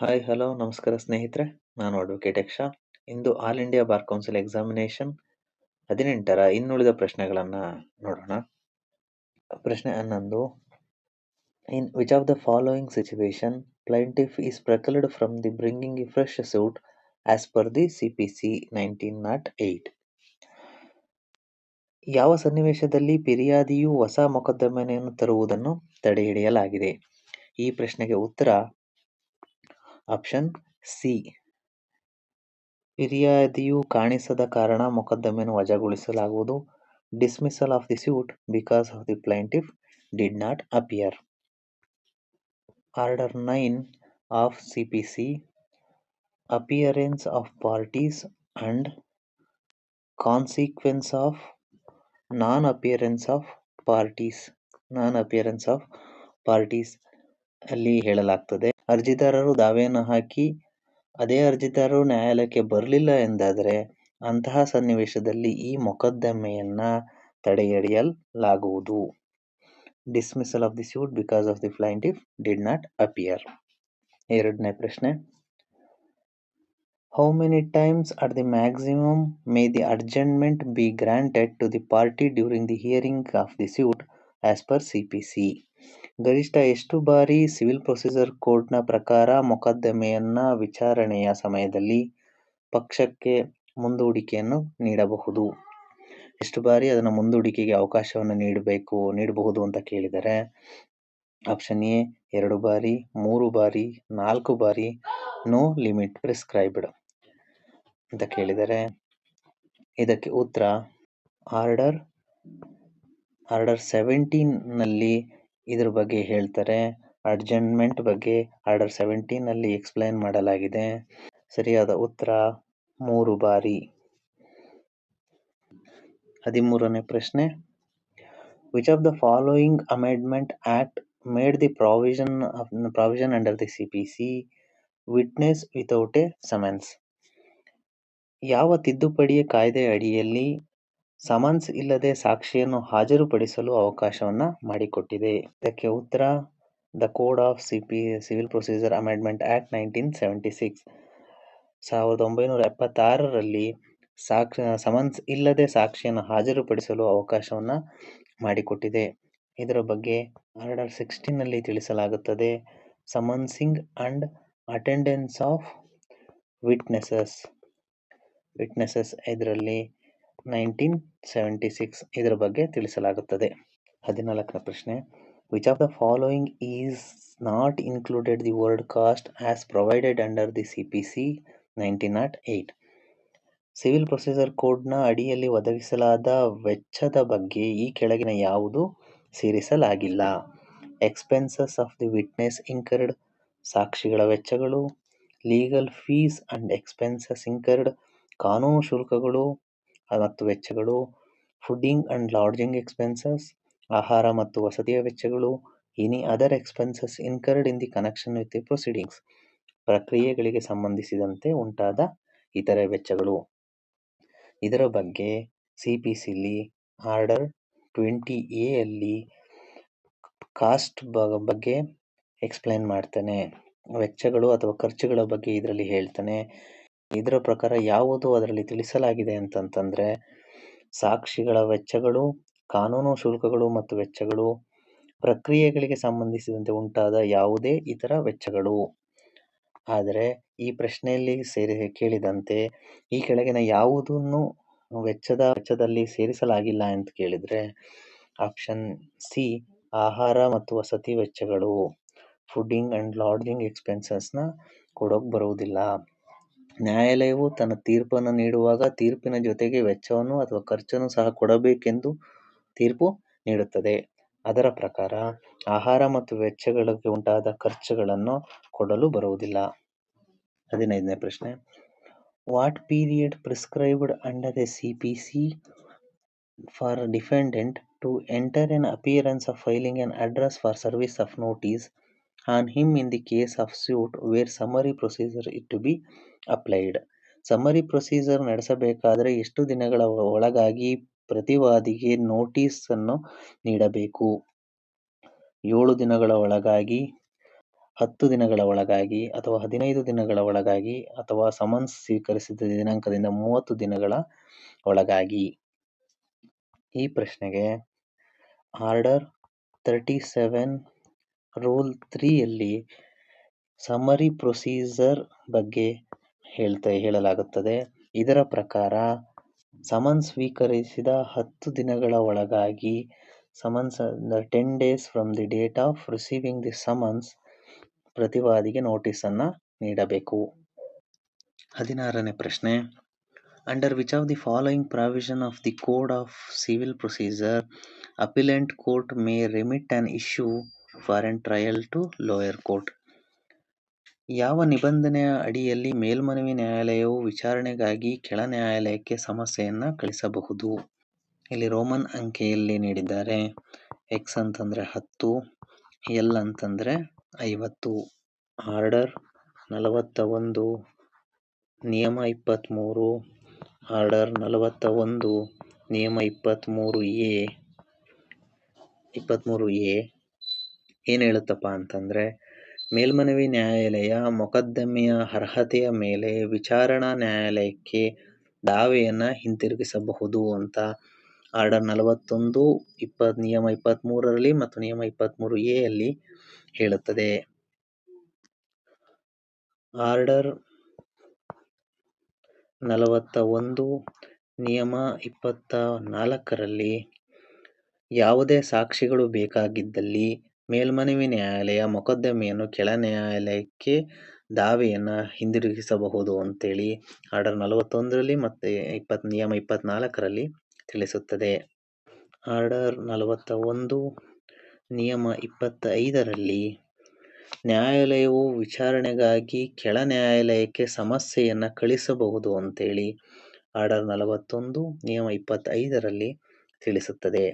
Hi hello ನಮಸ್ಕಾರ ಸ್ನೇಹಿತರೆ. ನಾನು ಅಡ್ವೊಕೇಟ್ ಯಕ್ಷ. ಇಂದು all India bar council examination ಹದಿನೆಂಟರ ಇನ್ನುಳಿದ ಪ್ರಶ್ನೆಗಳನ್ನು ನೋಡೋಣ. ಪ್ರಶ್ನೆ ಹನ್ನೊಂದು. In which of the following situation plaintiff is precluded from the bringing a fresh suit as per the C P C nineteen naught eight ಯಾವ ಸನ್ನಿವೇಶದಲ್ಲಿ ಪಿರಿಯಾದಿಯು ಹೊಸ ಮೊಕದ್ದಮೆಯನ್ನು ತರುವುದನ್ನು ತಡೆಹಿಡಿಯಲಾಗಿದೆ? ಈ ಪ್ರಶ್ನೆಗೆ ಉತ್ತರ ಆಪ್ಷನ್ ಸಿ. ಫಿರ್ಯಾದಿಯು ಕಾಣಿಸದ ಕಾರಣ ಮೊಕದ್ದಮೆಯನ್ನು ವಜಾಗೊಳಿಸಲಾಗುವುದು. Dismissal of the suit because of the plaintiff did not appear. Order nine of C P C, appearance of parties and consequence of non appearance of parties, non appearance of parties ಅಲ್ಲಿ ಹೇಳಲಾಗ್ತದೆ. ಅರ್ಜಿದಾರರು ದಾವೆಯನ್ನು ಹಾಕಿ, ಅದೇ ಅರ್ಜಿದಾರರು ನ್ಯಾಯಾಲಯಕ್ಕೆ ಬರಲಿಲ್ಲ ಎಂದಾದರೆ ಅಂತಹ ಸನ್ನಿವೇಶದಲ್ಲಿ ಈ ಮೊಕದ್ದಮೆಯನ್ನು ತಡೆಹಿಡಿಯಲಾಗುವುದು dismissal of the suit because of the plaintiff did not appear ಎರಡನೇ ಪ್ರಶ್ನೆ. How many times at the maximum may the adjournment be granted to the party during the hearing of the suit as per C P C ಗರಿಷ್ಠ ಎಷ್ಟು ಬಾರಿ civil procedure ಕೋಡ್ನ ಪ್ರಕಾರ ಮೊಕದ್ದಮೆಯನ್ನ ವಿಚಾರಣೆಯ ಸಮಯದಲ್ಲಿ ಪಕ್ಷಕ್ಕೆ ಮುಂದೂಡಿಕೆಯನ್ನು ನೀಡಬಹುದು? ಎಷ್ಟು ಬಾರಿ ಅದನ್ನು ಮುಂದೂಡಿಕೆಗೆ ಅವಕಾಶವನ್ನು ನೀಡಬೇಕು, ನೀಡಬಹುದು ಅಂತ ಕೇಳಿದರೆ ಆಪ್ಷನ್ ಎ ಎರಡು ಬಾರಿ, ಮೂರು ಬಾರಿ, ನಾಲ್ಕು ಬಾರಿ ನೋ ಲಿಮಿಟ್ ಪ್ರಿಸ್ಕ್ರೈಬ್ಡ್ ಅಂತ ಕೇಳಿದರೆ ಇದಕ್ಕೆ ಉತ್ತರ ಆರ್ಡರ್ ಆರ್ಡರ್ ಸೆವೆಂಟೀನ್ನಲ್ಲಿ ಇದ್ರ ಬಗ್ಗೆ ಹೇಳ್ತಾರೆ. ಅಡ್ಜಸ್ಟ್ಮೆಂಟ್ ಬಗ್ಗೆ ಆರ್ಡರ್ ಸೆವೆಂಟೀನ್ ಅಲ್ಲಿ ಎಕ್ಸ್ಪ್ಲೈನ್ ಮಾಡಲಾಗಿದೆ. ಸರಿಯಾದ ಉತ್ತರ ಮೂರು ಬಾರಿ. ಹದಿಮೂರನೇ ಪ್ರಶ್ನೆ. Which of the following amendment act made the provision provision under the C P C witness without a summons ಯಾವ ತಿದ್ದುಪಡಿಯ ಕಾಯ್ದೆ ಅಡಿಯಲ್ಲಿ ಸಮನ್ಸ್ ಇಲ್ಲದೆ ಸಾಕ್ಷಿಯನ್ನು ಹಾಜರುಪಡಿಸಲು ಅವಕಾಶವನ್ನು ಮಾಡಿಕೊಟ್ಟಿದೆ. ಇದಕ್ಕೆ ಉತ್ತರ, the code of C P civil procedure amendment act nineteen seventy six ಸಾವಿರದ ಒಂಬೈನೂರ ಎಪ್ಪತ್ತಾರರಲ್ಲಿ ಸಾಕ್ಷಿ, ಸಮನ್ಸ್ ಇಲ್ಲದೆ ಸಾಕ್ಷಿಯನ್ನು ಹಾಜರುಪಡಿಸಲು ಅವಕಾಶವನ್ನು ಮಾಡಿಕೊಟ್ಟಿದೆ. ಇದರ ಬಗ್ಗೆ ಆರ್ಡರ್ ಸಿಕ್ಸ್ಟೀನಲ್ಲಿ ತಿಳಿಸಲಾಗುತ್ತದೆ. Summonsing and attendance of witnesses witnesses ಇದರಲ್ಲಿ ನೈನ್ಟೀನ್ ಸೆವೆಂಟಿ ಸಿಕ್ಸ್ ಇದರ ಬಗ್ಗೆ ತಿಳಿಸಲಾಗುತ್ತದೆ. ಹದಿನಾಲ್ಕನೇ ಪ್ರಶ್ನೆ. Which of the following is not included the word cost as provided under the C P C nineteen naught eight civil procedure ಕೋಡ್ನ ಅಡಿಯಲ್ಲಿ ಒದಗಿಸಲಾದ ವೆಚ್ಚದ ಬಗ್ಗೆ ಈ ಕೆಳಗಿನ ಯಾವುದು ಸೇರಿಸಲಾಗಿಲ್ಲ. Expenses of the witness incurred ಸಾಕ್ಷಿಗಳ ವೆಚ್ಚಗಳು legal fees and expenses incurred ಕಾನೂನು ಶುಲ್ಕಗಳು ಮತ್ತು ವೆಚ್ಚಗಳು, ಫುಡ್ಡಿಂಗ್ ಅಂಡ್ ಲಾಡ್ಜಿಂಗ್ ಎಕ್ಸ್ಪೆನ್ಸಸ್, ಆಹಾರ ಮತ್ತು ವಸತಿಯ ವೆಚ್ಚಗಳು any other expenses incurred in the connection with the proceedings. ಪ್ರಕ್ರಿಯೆಗಳಿಗೆ ಸಂಬಂಧಿಸಿದಂತೆ ಉಂಟಾದ ಇತರೆ ವೆಚ್ಚಗಳು. ಇದರ ಬಗ್ಗೆ ಸಿ ಪಿ ಸಿಲಿ ಆರ್ಡರ್ ಟ್ವೆಂಟಿ ಎ ಅಲ್ಲಿ ಕಾಸ್ಟ್ ಬಗ್ಗೆ ಎಕ್ಸ್ಪ್ಲೈನ್ ಮಾಡ್ತಾನೆ. ವೆಚ್ಚಗಳು ಅಥವಾ ಖರ್ಚುಗಳ ಬಗ್ಗೆ ಇದರಲ್ಲಿ ಹೇಳ್ತಾನೆ. ಇದರ ಪ್ರಕಾರ ಯಾವುದು ಅದರಲ್ಲಿ ತಿಳಿಸಲಾಗಿದೆ ಅಂತಂತಂದ್ರೆ, ಸಾಕ್ಷಿಗಳ ವೆಚ್ಚಗಳು, ಕಾನೂನು ಶುಲ್ಕಗಳು ಮತ್ತು ವೆಚ್ಚಗಳು, ಪ್ರಕ್ರಿಯೆಗಳಿಗೆ ಸಂಬಂಧಿಸಿದಂತೆ ಉಂಟಾದ ಯಾವುದೇ ಇತರ ವೆಚ್ಚಗಳು. ಆದರೆ, ಈ ಪ್ರಶ್ನೆಯಲ್ಲಿ ಸೇರಿ, ಕೇಳಿದಂತೆ ಈ ಕೆಳಗಿನ ಯಾವುದನ್ನು ವೆಚ್ಚದ ವೆಚ್ಚದಲ್ಲಿ ಸೇರಿಸಲಾಗಿಲ್ಲ ಅಂತ ಕೇಳಿದ್ರೆ, ಆಪ್ಷನ್ ಸಿ, ಆಹಾರ ಮತ್ತು ವಸತಿ ವೆಚ್ಚಗಳು. ಫುಡ್ಡಿಂಗ್ ಅಂಡ್ ಲಾಡ್ಜಿಂಗ್ ಎಕ್ಸ್ಪೆನ್ಸಸ್ನ ಕೊಡೋಕೆ ಬರುವುದಿಲ್ಲ ನ್ಯಾಯಾಲಯವು ತನ್ನ ತೀರ್ಪನ್ನು ನೀಡುವಾಗ ತೀರ್ಪಿನ ಜೊತೆಗೆ ವೆಚ್ಚವನ್ನು ಅಥವಾ ಖರ್ಚನ್ನು ಸಹ ಕೊಡಬೇಕೆಂದು ತೀರ್ಪು ನೀಡುತ್ತದೆ. ಅದರ ಪ್ರಕಾರ ಆಹಾರ ಮತ್ತು ವೆಚ್ಚಗಳಿಗೆ ಉಂಟಾದ ಖರ್ಚುಗಳನ್ನು ಕೊಡಲು ಬರುವುದಿಲ್ಲ. ಹದಿನೈದನೇ ಪ್ರಶ್ನೆ. What period prescribed under a C P C for defendant to enter an appearance of filing an address for service of notice on him in the case of suit where summary procedure it to be applied summary procedure ನಡೆಸಬೇಕಾದರೆ ಎಷ್ಟು ದಿನಗಳ ಒಳಗಾಗಿ ಪ್ರತಿವಾದಿಗೆ notice ಅನ್ನು ನೀಡಬೇಕು? ಏಳು ದಿನಗಳ ಒಳಗಾಗಿ, ಹತ್ತು ದಿನಗಳ ಒಳಗಾಗಿ, ಅಥವಾ ಹದಿನೈದು ದಿನಗಳ ಒಳಗಾಗಿ, ಅಥವಾ ಸಮನ್ಸ್ ಸ್ವೀಕರಿಸಿದ ದಿನಾಂಕದಿಂದ ಮೂವತ್ತು ದಿನಗಳ ಒಳಗಾಗಿ? ಈ ಪ್ರಶ್ನೆಗೆ ಆರ್ಡರ್ ತರ್ಟಿ ಸೆವೆನ್ ರೂಲ್ ತ್ರೀಯಲ್ಲಿ ಸಮರಿ ಪ್ರೊಸೀಜರ್ ಬಗ್ಗೆ ಹೇಳ್ತಾ ಹೇಳಲಾಗುತ್ತದೆ. ಇದರ ಪ್ರಕಾರ, ಸಮನ್ ಸ್ವೀಕರಿಸಿದ ಹತ್ತು ದಿನಗಳ ಒಳಗಾಗಿ summons the ten days from the date of receiving the summons ಪ್ರತಿವಾದಿಗೆ ನೋಟಿಸನ್ನು ನೀಡಬೇಕು. ಹದಿನಾರನೇ ಪ್ರಶ್ನೆ. Under which of the following provision of the code of civil procedure appellate court may remit an issue for an trial to lower court ಯಾವ ನಿಬಂಧನೆಯ ಅಡಿಯಲ್ಲಿ ಮೇಲ್ಮನವಿ ನ್ಯಾಯಾಲಯವು ವಿಚಾರಣೆಗಾಗಿ ಕೆಳ ನ್ಯಾಯಾಲಯಕ್ಕೆ ಸಮಸ್ಯೆಯನ್ನು ಕಳಿಸಬಹುದು? ಇಲ್ಲಿ ರೋಮನ್ ಅಂಕೆಯಲ್ಲಿ ನೀಡಿದ್ದಾರೆ ಎಕ್ಸ್ ಅಂತಂದರೆ ಹತ್ತು ಎಲ್ ಅಂತಂದರೆ ಐವತ್ತು, ಆರ್ಡರ್ ನಲವತ್ತ ಒಂದು ನಿಯಮ ಇಪ್ಪತ್ತ್ಮೂರು ಆರ್ಡರ್ ನಲವತ್ತ ಒಂದು ನಿಯಮ ಇಪ್ಪತ್ತ್ಮೂರು ಎ ಇಪ್ಪತ್ತ್ಮೂರು ಎ, ಏನು ಹೇಳುತ್ತಪ್ಪ ಅಂತಂದರೆ ಮೇಲ್ಮನವಿ ನ್ಯಾಯಾಲಯ ಮೊಕದ್ದಮೆಯ ಅರ್ಹತೆಯ ಮೇಲೆ ವಿಚಾರಣಾ ನ್ಯಾಯಾಲಯಕ್ಕೆ ದಾವೆಯನ್ನು ಹಿಂತಿರುಗಿಸಬಹುದು ಅಂತ ಆರ್ಡರ್ ನಲವತ್ತೊಂದು, ಇಪ್ಪತ್, ನಿಯಮ ಇಪ್ಪತ್ತ್ಮೂರರಲ್ಲಿ ಮತ್ತು ನಿಯಮ ಇಪ್ಪತ್ತ್ಮೂರು ಎ ಅಲ್ಲಿ ಹೇಳುತ್ತದೆ. ಆರ್ಡರ್ ನಲವತ್ತ ಒಂದು ನಿಯಮ ಇಪ್ಪತ್ತ ನಾಲ್ಕರಲ್ಲಿ ಯಾವುದೇ ಸಾಕ್ಷಿಗಳು ಬೇಕಾಗಿದ್ದಲ್ಲಿ ಮೇಲ್ಮನವಿ ನ್ಯಾಯಾಲಯ ಮೊಕದ್ದಮೆಯನ್ನು ಕೆಳ ನ್ಯಾಯಾಲಯಕ್ಕೆ ದಾವೆಯನ್ನು ಹಿಂದಿರುಗಿಸಬಹುದು ಅಂತೇಳಿ ಆರ್ಡರ್ ನಲವತ್ತೊಂದರಲ್ಲಿ ಮತ್ತು ಇಪ್ಪತ್ತು ನಿಯಮ ಇಪ್ಪತ್ತ್ನಾಲ್ಕರಲ್ಲಿ ತಿಳಿಸುತ್ತದೆ. ಆರ್ಡರ್ ನಲವತ್ತ ಒಂದು ನಿಯಮ ಇಪ್ಪತ್ತೈದರಲ್ಲಿ ನ್ಯಾಯಾಲಯವು ವಿಚಾರಣೆಗಾಗಿ ಕೆಳ ನ್ಯಾಯಾಲಯಕ್ಕೆ ಸಮಸ್ಯೆಯನ್ನು ಕಳಿಸಬಹುದು ಅಂತೇಳಿ ಆರ್ಡರ್ ನಲವತ್ತೊಂದು, ನಿಯಮ ಇಪ್ಪತ್ತೈದರಲ್ಲಿ ತಿಳಿಸುತ್ತದೆ.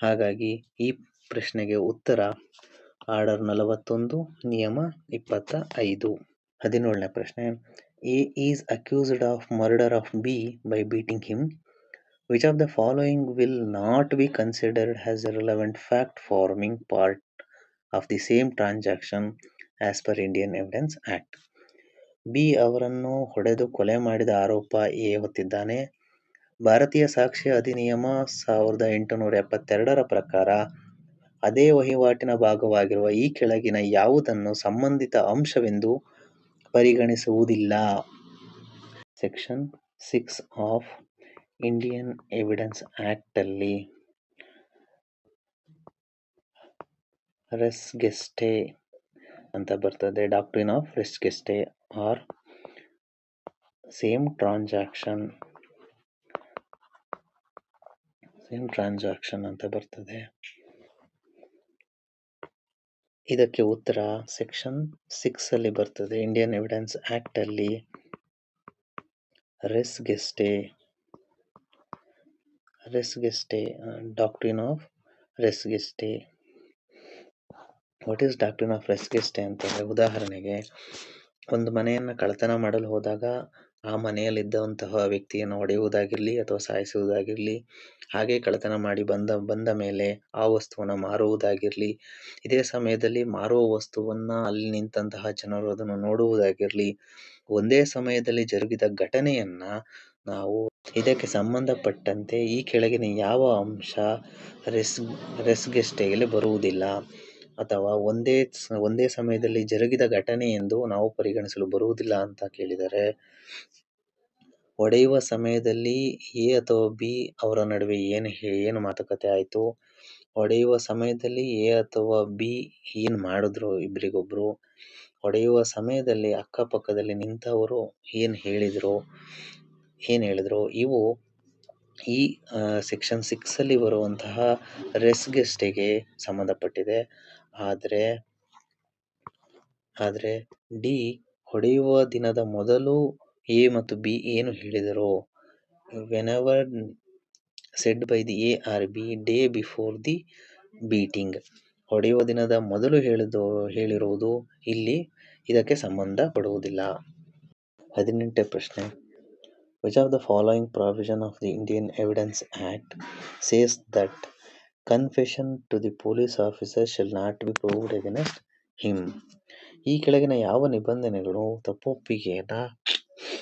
ಹಾಗಾಗಿ ಈ ಪ್ರಶ್ನೆಗೆ ಉತ್ತರ. ಆರ್ಡರ್ ನಲವತ್ತೊಂದು, ನಿಯಮ ಇಪ್ಪತ್ತ ಐದು ಹದಿನೇಳನೇ ಪ್ರಶ್ನೆ. A is accused of murder of B by beating him. Which of the following will not be considered has a relevant fact forming part of the same transaction as per Indian evidence act B ಅವರನ್ನು ಹೊಡೆದು ಕೊಲೆ ಮಾಡಿದ ಆರೋಪ A ಹೊತ್ತಿದ್ದಾನೆ ಭಾರತೀಯ ಸಾಕ್ಷ್ಯ ಅಧಿನಿಯಮ ಸಾವಿರದ ಎಂಟುನೂರ ಎಪ್ಪತ್ತೆರಡರ ಪ್ರಕಾರ ಅದೇ ವಹಿವಾಟಿನ ಭಾಗವಾಗಿರುವ ಈ ಕೆಳಗಿನ ಯಾವುದನ್ನು ಸಂಬಂಧಿತ ಅಂಶವೆಂದು ಪರಿಗಣಿಸುವುದಿಲ್ಲ. Section six of Indian evidence ಆ್ಯಕ್ಟಲ್ಲಿ res gestae ಅಂತ ಬರ್ತದೆ. Doctrine of res gestae or same transaction same transaction ಅಂತ ಬರ್ತದೆ. ಇದಕ್ಕೆ ಉತ್ತರ ಸೆಕ್ಷನ್ ಸಿಕ್ಸ್ ಅಲ್ಲಿ ಬರ್ತದೆ. ಇಂಡಿಯನ್ ಎವಿಡೆನ್ಸ್ ಆಕ್ಟ್ ಅಲ್ಲಿ res gestae res gestae doctrine of res gestae what is doctrine of res gestae ಅಂತಂದರೆ, ಉದಾಹರಣೆಗೆ, ಒಂದು ಮನೆಯನ್ನು ಕಳ್ಳತನ ಮಾಡಲು ಹೋದಾಗ ಆ ಮನೆಯಲ್ಲಿದ್ದಂತಹ ವ್ಯಕ್ತಿಯನ್ನು ಹೊಡೆಯುವುದಾಗಿರಲಿ ಅಥವಾ ಸಾಯಿಸುವುದಾಗಿರಲಿ, ಹಾಗೆ ಕಳ್ಳತನ ಮಾಡಿ ಬಂದ ಬಂದ ಮೇಲೆ ಆ ವಸ್ತುವನ್ನು ಮಾರುವುದಾಗಿರಲಿ, ಇದೇ ಸಮಯದಲ್ಲಿ ಮಾರುವ ವಸ್ತುವನ್ನ ಅಲ್ಲಿ ನಿಂತಹ ಜನರು ಅದನ್ನು ನೋಡುವುದಾಗಿರಲಿ, ಒಂದೇ ಸಮಯದಲ್ಲಿ ಜರುಗಿದ ಘಟನೆಯನ್ನ ನಾವು ಇದಕ್ಕೆ ಸಂಬಂಧಪಟ್ಟಂತೆ ಈ ಕೆಳಗಿನ ಯಾವ ಅಂಶ ರೆಸ್ ರೆಸ್ಗೆಸ್ಟೆಯಲ್ಲಿ ಬರುವುದಿಲ್ಲ. ಅಥವಾ ಒಂದೇ ಒಂದೇ ಸಮಯದಲ್ಲಿ ಜರುಗಿದ ಘಟನೆ ಎಂದು ನಾವು ಪರಿಗಣಿಸಲು ಬರುವುದಿಲ್ಲ ಅಂತ ಕೇಳಿದರೆ ಒಡೆಯುವ ಸಮಯದಲ್ಲಿ ಎ ಅಥವಾ ಬಿ ಅವರ ನಡುವೆ ಏನು ಏನು ಮಾತುಕತೆ ಆಯಿತು? ಒಡೆಯುವ ಸಮಯದಲ್ಲಿ ಎ ಅಥವಾ ಬಿ ಏನು ಮಾಡಿದ್ರು ಇಬ್ಬರಿಗೊಬ್ರು ಒಡೆಯುವ ಸಮಯದಲ್ಲಿ ಅಕ್ಕಪಕ್ಕದಲ್ಲಿ ನಿಂತವರು ಏನು ಹೇಳಿದರು? ಏನು ಹೇಳಿದರು? ಇವು ಈ ಸೆಕ್ಷನ್ ಸಿಕ್ಸಲ್ಲಿ ಬರುವಂತಹ ರೆಸ್ಗೆಸ್ಟೆಗೆ ಸಂಬಂಧಪಟ್ಟಿದೆ. ಆದರೆ ಆದರೆ ಡಿ ಹೊಡೆಯುವ ದಿನದ ಮೊದಲು ಎ ಮತ್ತು ಬಿ ಏನು ಹೇಳಿದರು whenever said by the A or B day before the beating ಹೊಡೆಯುವ ದಿನದ ಮೊದಲು ಹೇಳಿದು ಹೇಳಿರುವುದು ಇಲ್ಲಿ ಇದಕ್ಕೆ ಸಂಬಂಧ ಪಡುವುದಿಲ್ಲ. ಹದಿನೆಂಟನೇ ಪ್ರಶ್ನೆ. Which of the following provision of the Indian evidence act says that confession to the police officer shall not be proved against him ಈ ಕೆಳಗಿನ ಯಾವ ನಿಬಂಧನೆಗಳು ತಪ್ಪೊಪ್ಪಿಗೆಯನ್ನ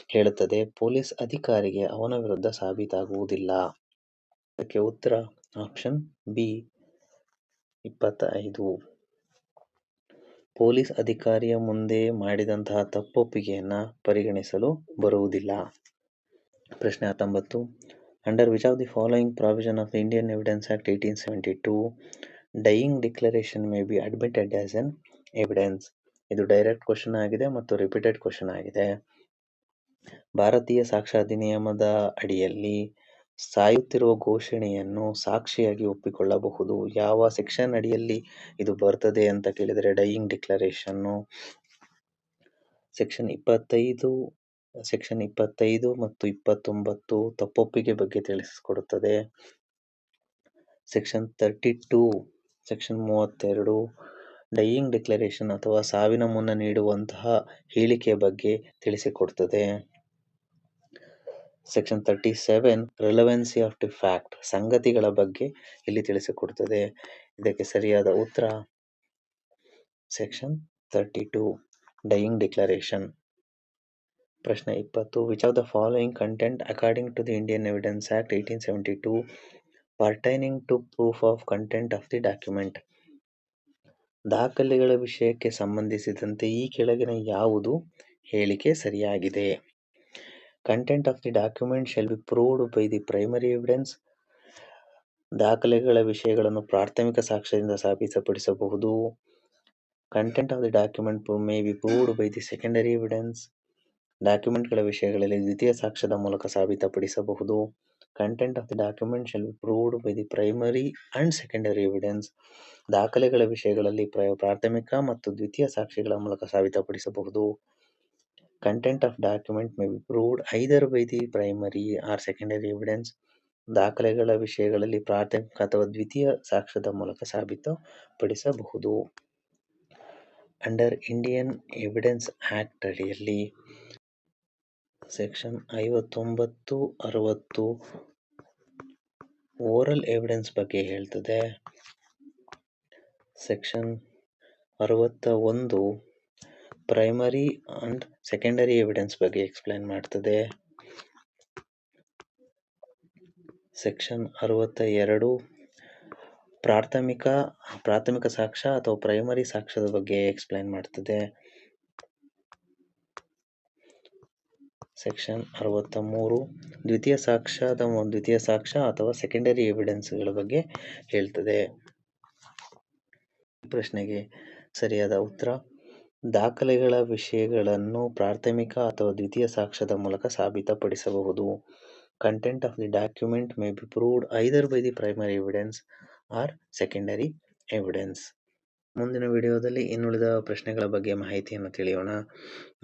ಹೇಳುತ್ತದೆ? ಪೊಲೀಸ್ ಅಧಿಕಾರಿಗೆ ಅವನ ವಿರುದ್ಧ ಸಾಬೀತಾಗುವುದಿಲ್ಲ. ಅದಕ್ಕೆ ಉತ್ತರ ಆಪ್ಷನ್ ಬಿ ಇಪ್ಪತ್ತೈದು. ಪೊಲೀಸ್ ಅಧಿಕಾರಿಯ ಮುಂದೆ ಮಾಡಿದಂತಹ ತಪ್ಪೊಪ್ಪಿಗೆಯನ್ನ ಪರಿಗಣಿಸಲು ಬರುವುದಿಲ್ಲ. ಪ್ರಶ್ನೆ ಹತ್ತೊಂಬತ್ತು. Under of the following provision of the Indian evidence act eighteen seventy two dying declaration may be admitted as an evidence ಇದು ಡೈರೆಕ್ಟ್ ಕ್ವಶನ್ ಆಗಿದೆ ಮತ್ತು ರಿಪೀಟೆಡ್ ಕ್ವಶನ್ ಆಗಿದೆ. ಭಾರತೀಯ ಸಾಕ್ಷ್ಯ ಅಧಿನಿಯಮದ ಅಡಿಯಲ್ಲಿ ಸಾಯುತ್ತಿರುವ ಘೋಷಣೆಯನ್ನು ಸಾಕ್ಷಿಯಾಗಿ ಒಪ್ಪಿಕೊಳ್ಳಬಹುದು. ಯಾವ ಸೆಕ್ಷನ್ ಅಡಿಯಲ್ಲಿ ಇದು ಬರ್ತದೆ ಅಂತ ಕೇಳಿದರೆ ಡೈಯಿಂಗ್ ಡಿಕ್ಲರೇಷನ್ನು ಸೆಕ್ಷನ್ ಇಪ್ಪತ್ತೈದು ಸೆಕ್ಷನ್ ಇಪ್ಪತ್ತೈದು ಮತ್ತು ಇಪ್ಪತ್ತೊಂಬತ್ತು ತಪ್ಪೊಪ್ಪಿಗೆ ಬಗ್ಗೆ ತಿಳಿಸಿಕೊಡುತ್ತದೆ. ಸೆಕ್ಷನ್ ತರ್ಟಿ ಟೂ, ಸೆಕ್ಷನ್ ಮೂವತ್ತೆರಡು, ಡೈಯಿಂಗ್ ಡಿಕ್ಲರೇಷನ್ ಅಥವಾ ಸಾವಿನ ಮುನ್ನ ನೀಡುವಂತಹ ಹೇಳಿಕೆಯ ಬಗ್ಗೆ ತಿಳಿಸಿಕೊಡ್ತದೆ section thirty seven, relevancy of the fact, ಸಂಗತಿಗಳ ಬಗ್ಗೆ ಇಲ್ಲಿ ತಿಳಿಸಿಕೊಡ್ತದೆ ಇದಕ್ಕೆ ಸರಿಯಾದ ಉತ್ತರ? Section thirty two, dying declaration. ಪ್ರಶ್ನೆ ಇಪ್ಪತ್ತು which of the following content according to the Indian evidence act eighteen seventy two pertaining to proof of content of the document ದಾಖಲೆಗಳ ವಿಷಯಕ್ಕೆ ಸಂಬಂಧಿಸಿದಂತೆ ಈ ಕೆಳಗಿನ ಯಾವುದು ಹೇಳಿಕೆ ಸರಿಯಾಗಿದೆ. Content of the document shall be proved by the primary evidence ದಾಖಲೆಗಳ ವಿಷಯಗಳನ್ನು ಪ್ರಾಥಮಿಕ ಸಾಕ್ಷ್ಯದಿಂದ ಸಾಬೀತುಪಡಿಸಬಹುದು. Content of the document may be proved by the secondary evidence ಡಾಕ್ಯುಮೆಂಟ್ಗಳ ವಿಷಯಗಳಲ್ಲಿ ದ್ವಿತೀಯ ಸಾಕ್ಷ್ಯದ ಮೂಲಕ ಸಾಬೀತುಪಡಿಸಬಹುದು. Content of the document shall be proved by the primary and secondary evidence. ದಾಖಲೆಗಳ ವಿಷಯಗಳಲ್ಲಿ ಪ್ರಾಥಮಿಕ ಮತ್ತು ದ್ವಿತೀಯ ಸಾಕ್ಷಿಗಳ ಮೂಲಕ ಸಾಬೀತುಪಡಿಸಬಹುದು. Content of document may be proved either by the primary or secondary evidence. ದಾಖಲೆಗಳ ವಿಷಯಗಳಲ್ಲಿ ಪ್ರಾಥಮಿಕ ಅಥವಾ ದ್ವಿತೀಯ ಸಾಕ್ಷ್ಯದ ಮೂಲಕ ಸಾಬೀತುಪಡಿಸಬಹುದು. ಅಂಡರ್ ಇಂಡಿಯನ್ ಎವಿಡೆನ್ಸ್ ಆಕ್ಟ್ ಅಡಿಯಲ್ಲಿ ಸೆಕ್ಷನ್ ಐವತ್ತೊಂಬತ್ತು ಅರವತ್ತು ಓರಲ್ ಎವಿಡೆನ್ಸ್ ಬಗ್ಗೆ ಹೇಳ್ತದೆ. ಸೆಕ್ಷನ್ ಅರವತ್ತ ಒಂದು ಪ್ರೈಮರಿ ಅಂಡ್ ಸೆಕೆಂಡರಿ ಎವಿಡೆನ್ಸ್ ಬಗ್ಗೆ ಎಕ್ಸ್ಪ್ಲೈನ್ ಮಾಡ್ತದೆ. ಸೆಕ್ಷನ್ ಅರವತ್ತ ಎರಡು ಪ್ರಾಥಮಿಕ ಪ್ರಾಥಮಿಕ ಸಾಕ್ಷ್ಯ ಅಥವಾ ಪ್ರೈಮರಿ ಸಾಕ್ಷ್ಯದ ಬಗ್ಗೆ ಎಕ್ಸ್ಪ್ಲೈನ್ ಮಾಡ್ತದೆ. ಸೆಕ್ಷನ್ ಅರವತ್ತ ಮೂರು ದ್ವಿತೀಯ ಸಾಕ್ಷ್ಯದ ದ್ವಿತೀಯ ಸಾಕ್ಷ್ಯ ಅಥವಾ ಸೆಕೆಂಡರಿ ಎವಿಡೆನ್ಸ್ಗಳ ಬಗ್ಗೆ ಹೇಳ್ತದೆ. ಪ್ರಶ್ನೆಗೆ ಸರಿಯಾದ ಉತ್ತರ, ದಾಖಲೆಗಳ ವಿಷಯಗಳನ್ನು ಪ್ರಾಥಮಿಕ ಅಥವಾ ದ್ವಿತೀಯ ಸಾಕ್ಷ್ಯದ ಮೂಲಕ ಸಾಬೀತುಪಡಿಸಬಹುದು. Content of the document may be proved either by the primary evidence or secondary evidence ಮುಂದಿನ ವಿಡಿಯೋದಲ್ಲಿ ಇನ್ನುಳಿದ ಪ್ರಶ್ನೆಗಳ ಬಗ್ಗೆ ಮಾಹಿತಿಯನ್ನು ತಿಳಿಯೋಣ.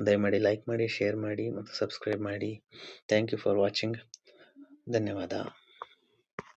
ದಯಮಾಡಿ ಲೈಕ್ ಮಾಡಿ ಶೇರ್ ಮಾಡಿ ಮತ್ತು ಸಬ್ಸ್ಕ್ರೈಬ್ ಮಾಡಿ. ಥ್ಯಾಂಕ್ ಯು ಫಾರ್ ವಾಚಿಂಗ್ ಧನ್ಯವಾದ.